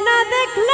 না দেখলে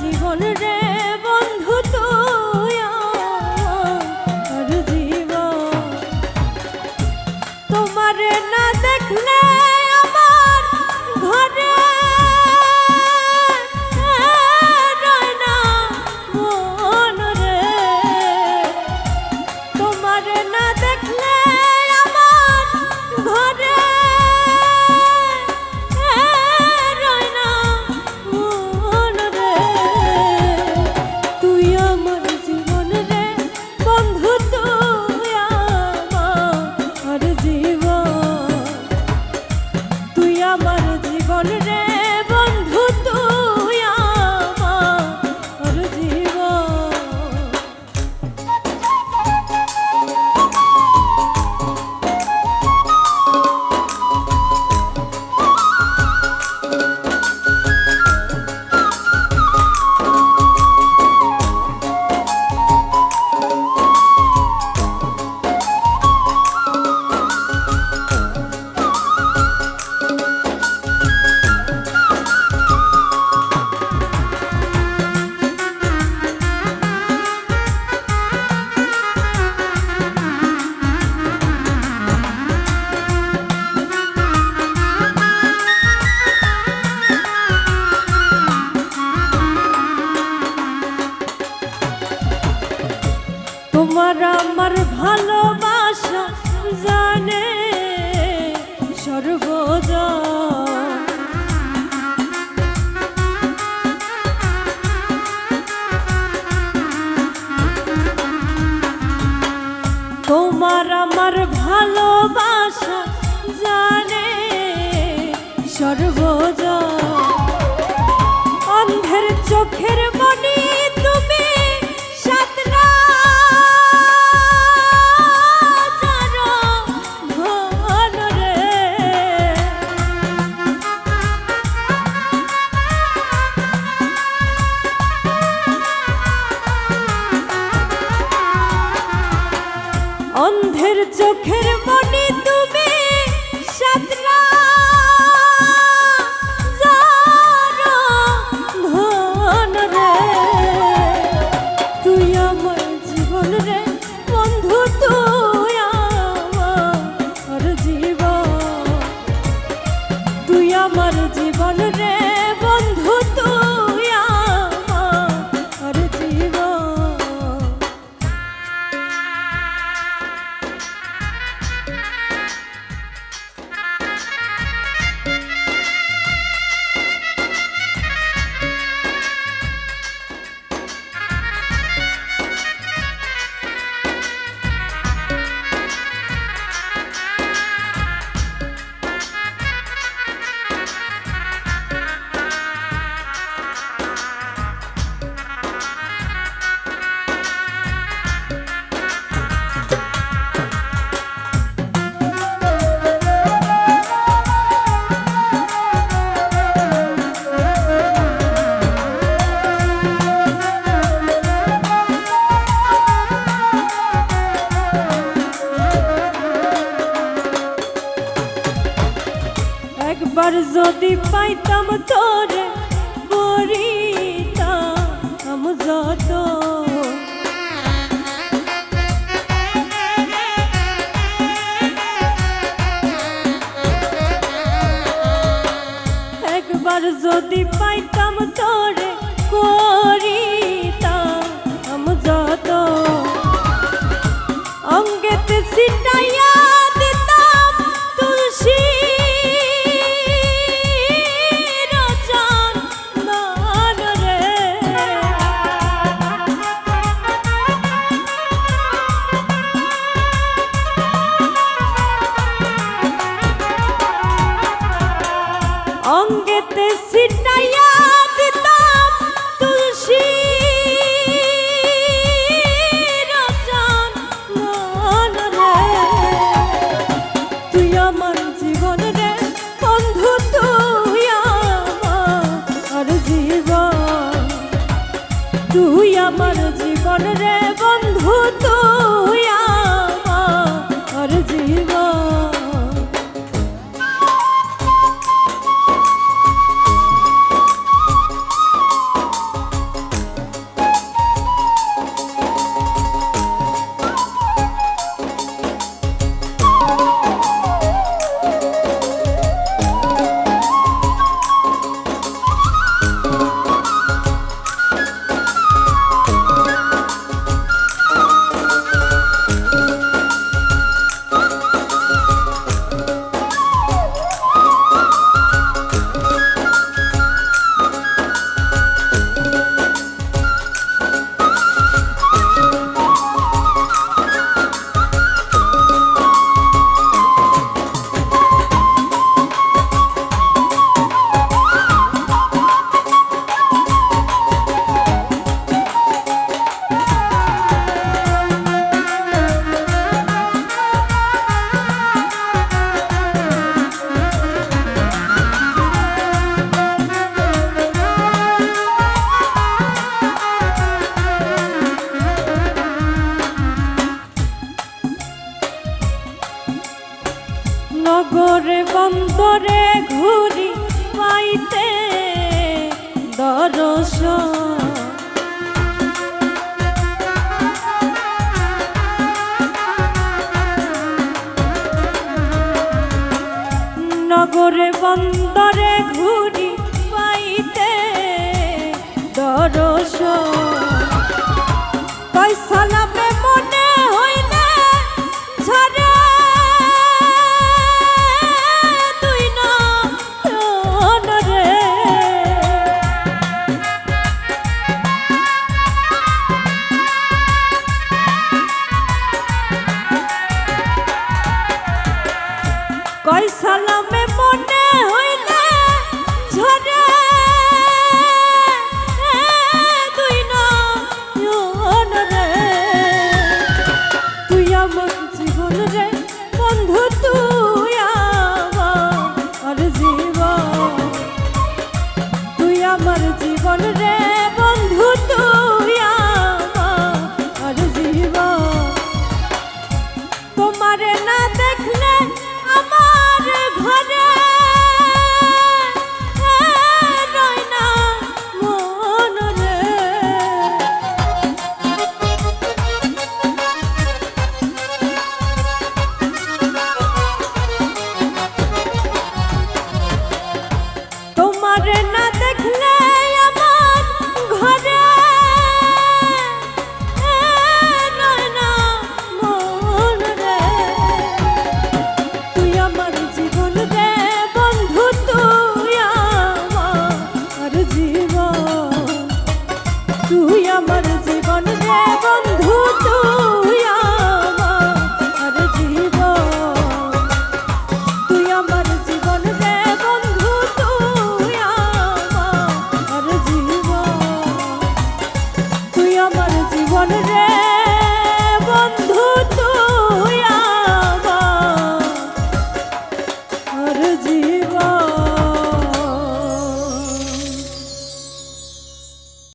আমার জীবন রে। আমার ভালোবাসা জানে সর্বজ তোমার আমার ভালোবাসা যদি পাইতাম তোরে মরিতাম যত একবার যদি পাইতাম নগরে বন্দরে ঘুরি পাইতে দরস। নগর বন্দরে ঘুরি পাইতে দরস। তাই মনে